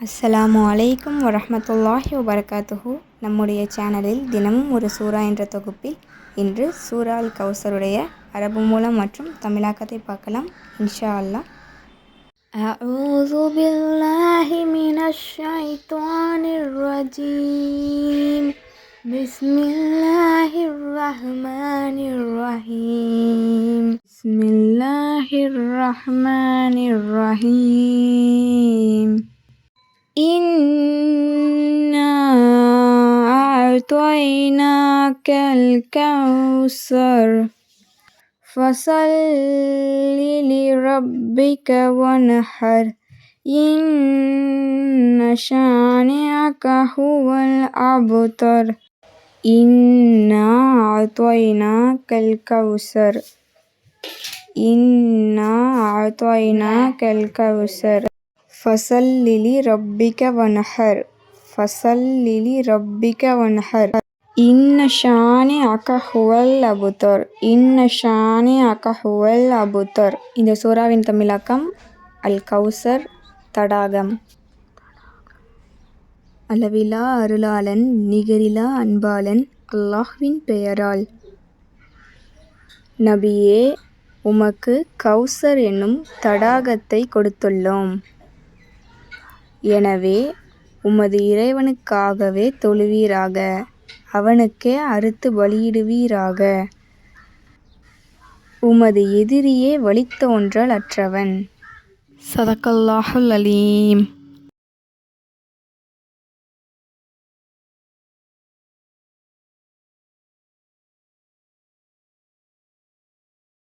அஸ்ஸலாமு அலைக்கும் வரஹ்மத்துல்லாஹி வபரகாத்துஹு நம்முடைய சேனலில் தினமும் ஒரு சூரா என்ற தொகுப்பில் இன்று சூரா அல் கௌசருடைய அரபு மூலம் மற்றும் தமிழாக்கத்தை பார்க்கலாம் இன்ஷா அல்லாஹ் أعوذ بالله من الشيطان الرجيم بسم الله الرحمن الرحيم بسم الله الرحمن الرحيم إنا أعطيناك الكوثر فصل لربك وانحر إن شانئك هو الأبتر إنا أعطيناك الكوثر إنا أعطيناك الكوثر ஃபசல்லிலி ரப்பிக வனஹர். ஃபசல்லிலி ரப்பிக வனஹர். இன்னஷானி அகஹுவல் அபுத்தர் இன்னஷானி அகஹுவல் அபுத்தர் இந்த சூறாவின் தமிழாக்கம் அல் கௌசர் தடாகம். அளவிலா அருளாளன் நிகரிலா அன்பாளன் அல்லாஹ்வின் பெயரால். நபியே உமக்கு கௌசர் என்னும் தடாகத்தை கொடுத்துள்ளோம். எனவே உமது இறைவனுக்காகவே தொழுவீராக அவனுக்கே அறுத்து பலியிடுவீராக. உமது எதிரியே வழித்தோன்றல் அற்றவன் சதக்கல்லாஹுல் அலீம்.